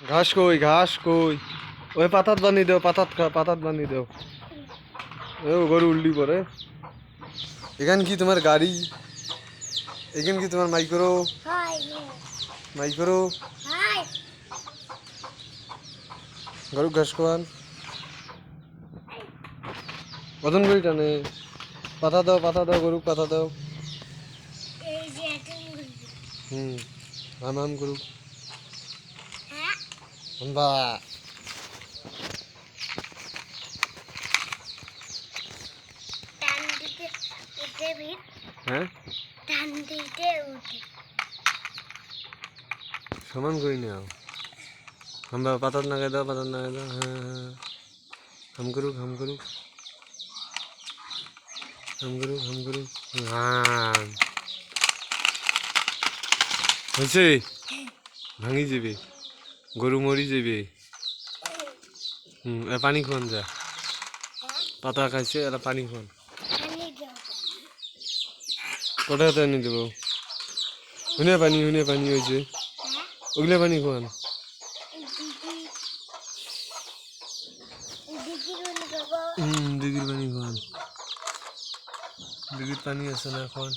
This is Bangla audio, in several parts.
ঘাস কই ঘাস কই? ওই পাতাত বান্ধি দেও পাতাত পাতাত বান্ধি দেও ও গরু উল্লি পরে এখান কি তোমার গাড়ি? এখান কি তোমার মাইক্রো হাই মাইক্রো হাই গরু ঘাস খাওয়ান কতন করে টানে। পাতা দাও পাতা দাও গরু পাতা দাও। হুম হাম হাম গরু। বা টান দিতে উঠে ভিড়। হ্যাঁ? সমান করি নাও। আমরা পাতাত নাগাই দাও পাতাত নাগাই দাও। হ্যাঁ হ্যাঁ। হাম করুক হাম করুক। হাম করুক হাম করুক। হাম। হয়েছে? ভাঙি যাবে। গরু মরি যাবে। হুম, এ পানি খাওয়ান যা। পাতা খাইছে এরা পানি দাও কটা হাতে আনি দেবো। হুনে পানি হুনে পানি হয়েছে হ্যাঁ ওগুলো পানি দিদির হুম দিদির পানি খাওয়ান দিদির পানি আছে না এখন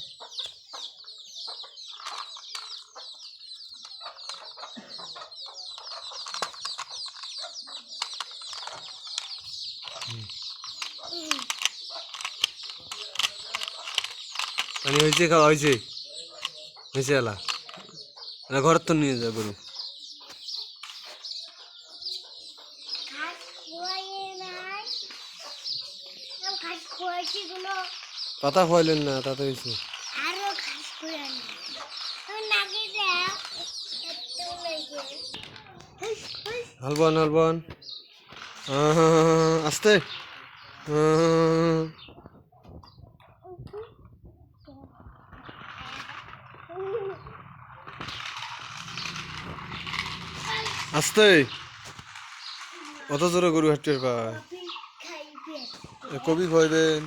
পানি হয়েছে খাওয়া হয়েছে হয়েছে এলা। না ঘর তো নিয়ে যা গরু। পাতা খাওয়াইলেন না তাতে হয়েছে হলবন হলবন। আস্তে। আহ, আস্তে। অত জোরে গরু হাঁটতে পায় এ কবি খাইবেন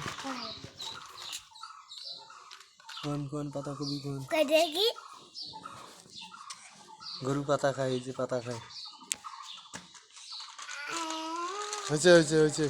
কোন কোন পাতা কবি কোন? গরু পাতা খায় এই যে পাতা খায়। হয়েছে হয়েছে হয়েছে।